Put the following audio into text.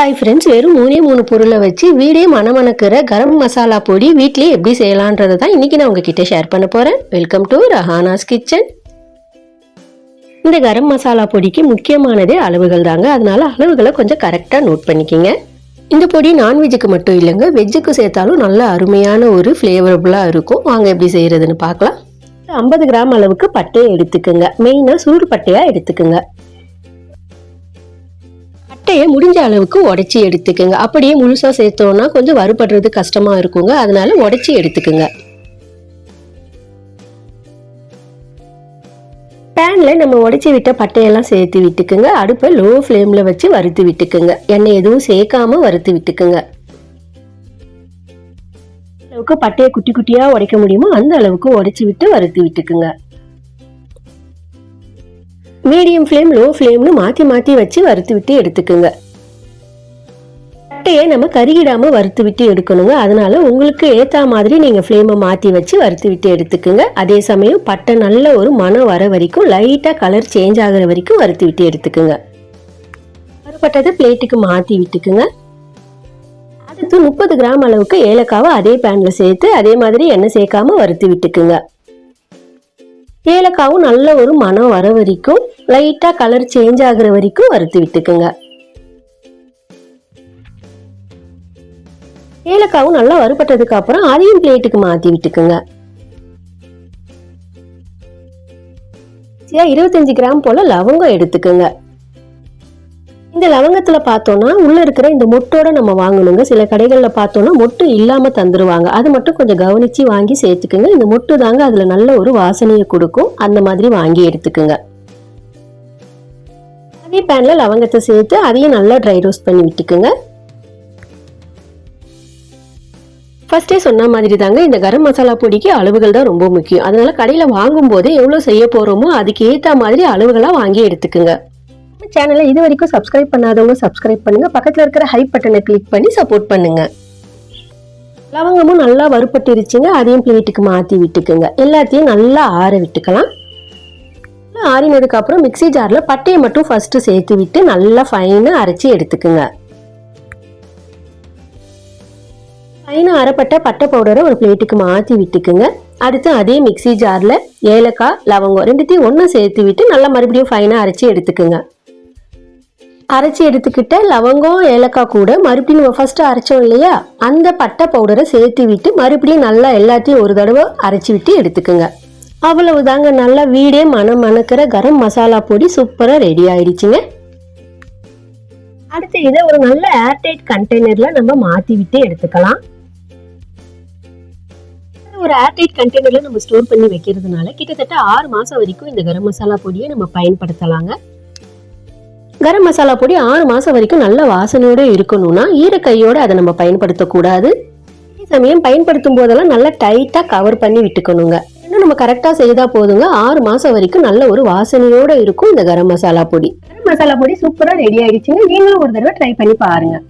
Hi friends வெறும் மூணே மூணு பொருளை வச்சு வீடே மணமணக்கிற கரம் மசாலா பொடி வீட்லேயே எப்படி செய்யலான்றதை தான் இன்றைக்கி நான் உங்ககிட்ட ஷேர் பண்ண போகிறேன் வெல்கம் டு ரஹானாஸ் கிச்சன் இந்த கரம் மசாலா பொடிக்கு முக்கியமானதே அளவுகள் தாங்க. அதனால அளவுகளை கொஞ்சம் கரெக்டாக நோட் பண்ணிக்கிங்க. இந்த பொடி நான்வெஜ்ஜுக்கு மட்டும் இல்லைங்க. வெஜ்ஜுக்கு சேர்த்தாலும் நல்ல அருமையான ஒரு ஃப்ளேவரபுளாக இருக்கும். வாங்க எப்படி செய்கிறதுன்னு பார்க்கலாம். ஐம்பது கிராம் அளவுக்கு பட்டையை எடுத்துக்கோங்க. மெயினாக சூடு பட்டையாக எடுத்துக்கோங்க. பட்டையை முடிஞ்ச அளவுக்கு உடச்சி எடுத்துக்கோங்க. அப்படியே முழுசாக சேர்த்தோன்னா கொஞ்சம் வறுபடுறது கஷ்டமாக இருக்குங்க. அதனால உடச்சி எடுத்துக்கோங்க. பேனில் நம்ம உடைச்சி விட்ட பட்டையெல்லாம் சேர்த்து விட்டுக்குங்க. அடுப்பை லோ ஃப்ளேமில் வச்சு வறுத்து விட்டுக்குங்க. எண்ணெய் எதுவும் சேர்க்காம வறுத்து விட்டுக்குங்க. அளவுக்கு பட்டையை குட்டி குட்டியாக உடைக்க முடியுமோ அந்த அளவுக்கு உடச்சி விட்டு வறுத்து விட்டுக்குங்க. மீடியம் ஃப்ளேம் லோ ஃப்ளேம்னு மாற்றி மாற்றி வச்சு வறுத்து விட்டு எடுத்துக்குங்க. பட்டையை நம்ம கருகிடாமல் வறுத்து விட்டு எடுக்கணுங்க. அதனால உங்களுக்கு ஏற்ற மாதிரி நீங்கள் ஃப்ளேமை மாற்றி வச்சு வறுத்து விட்டு எடுத்துக்குங்க. அதே சமயம் பட்டை நல்ல ஒரு மனம் வர வரைக்கும் லைட்டாக கலர் சேஞ்ச் ஆகிற வரைக்கும் வறுத்து விட்டு எடுத்துக்குங்க. வறுப்பட்டதை பிளேட்டுக்கு மாற்றி விட்டுக்குங்க. அடுத்து முப்பது கிராம் அளவுக்கு ஏலக்காவை அதே பேனில் சேர்த்து அதே மாதிரி எண்ணெய் சேர்க்காம வறுத்து விட்டுக்குங்க. ஏலக்காவும் நல்ல ஒரு மனம் வர வரைக்கும் லைட்டாக கலர் சேஞ்ச் ஆகுற வரைக்கும் வறுத்து விட்டுக்குங்க. ஏலக்காவும் நல்லா வறுபட்டதுக்கு அப்புறம் அதையும் பிளேட்டுக்கு மாற்றி விட்டுக்குங்க. இருபத்தஞ்சு கிராம் போல லவங்கம் எடுத்துக்கோங்க. இந்த லவங்கத்தில் பார்த்தோன்னா உள்ளே இருக்கிற இந்த மொட்டோட நம்ம வாங்கணுங்க. சில கடைகளில் பார்த்தோன்னா மொட்டு இல்லாமல் தந்துடுவாங்க அது மட்டும் கொஞ்சம் கவனித்து வாங்கி சேர்த்துக்குங்க. இந்த மொட்டு தாங்க அதில் நல்ல ஒரு வாசனையை கொடுக்கும். அந்த மாதிரி வாங்கி எடுத்துக்குங்க. அதே பேனில் லவங்கத்தை சேர்த்து அதையும் நல்லா ட்ரை ரோஸ்ட் பண்ணி விட்டுக்குங்க. ஃபஸ்ட்டே சொன்ன மாதிரி தாங்க இந்த கரம் மசாலா பொடிக்கு அளவுகள் தான் ரொம்ப முக்கியம். அதனால கடையில் வாங்கும் போதே எவ்வளோ செய்ய போகிறோமோ அதுக்கு ஏற்ற மாதிரி அளவுகளாக வாங்கி எடுத்துக்குங்க. சேனலை இது வரைக்கும் சப்ஸ்கிரைப் பண்ணாதவங்க சப்ஸ்கிரைப் பண்ணுங்க. பக்கத்தில் இருக்கிற ஹை பட்டனை கிளிக் பண்ணி சப்போர்ட் பண்ணுங்க. லவங்கமும் நல்லா வறுப்பட்டுருச்சுங்க அதையும் பிளேட்டுக்கு மாற்றி விட்டுக்குங்க. எல்லாத்தையும் நல்லா ஆற விட்டுக்கலாம். ஆறினதுக்கப்புறம் மிக்சி ஜாரில் பட்டையை மட்டும் ஃபஸ்ட்டு சேர்த்து விட்டு நல்லா ஃபைனாக அரைச்சி எடுத்துக்குங்க. ஃபைனாக அரைப்பட்ட பட்டை பவுடரை ஒரு பிளேட்டுக்கு மாற்றி விட்டுக்குங்க. அடுத்து அதே மிக்சி ஜாரில் ஏலக்காய் லவங்கம் ரெண்டுத்தையும் ஒன்றா சேர்த்து விட்டு நல்லா மறுபடியும் ஃபைனாக அரைச்சி எடுத்துக்குங்க. அரைச்சி எடுத்துக்கிட்ட லவங்கம் ஏலக்காய் கூட மறுபடியும் நம்ம ஃபர்ஸ்ட் அரைச்சோம் இல்லையா? அந்த பட்டை பவுடரை சேர்த்து விட்டு மறுபடியும் நல்லா எல்லாத்தையும் ஒரு தடவை அரைச்சி விட்டு எடுத்துக்குங்க. அவ்வளவு தாங்க நல்லா வீடே மனம் மணக்கிற கரம் மசாலா பொடி சூப்பராக ரெடி ஆயிடுச்சுங்க. அடுத்து இதை ஒரு நல்ல ஏர்டைட் கண்டெய்னரில் நம்ம மாற்றி விட்டு எடுத்துக்கலாம். ஒரு ஏர்டைட் கண்டெய்னரில் நம்ம ஸ்டோர் பண்ணி வைக்கிறதுனால கிட்டத்தட்ட ஆறு மாதம் வரைக்கும் இந்த கரம் மசாலா பொடியை நம்ம பயன்படுத்தலாங்க. கரம் மசாலா பொடி ஆறு மாதம் வரைக்கும் நல்ல வாசனையோட இருக்கணும்னா கையோடு அதை நம்ம பயன்படுத்தக்கூடாது. அதே சமயம் பயன்படுத்தும் போதெல்லாம் நல்லா டைட்டாக கவர் பண்ணி விட்டுக்கணுங்க. இன்னும் நம்ம கரெக்டாக செய்தா போதுங்க. ஆறு மாதம் வரைக்கும் நல்ல ஒரு வாசனையோட இருக்கும் இந்த கரம் மசாலா பொடி. கரம் மசாலா பொடி சூப்பராக ரெடி ஆயிடுச்சுங்க. நீங்களும் ஒரு தடவை ட்ரை பண்ணி பாருங்கள்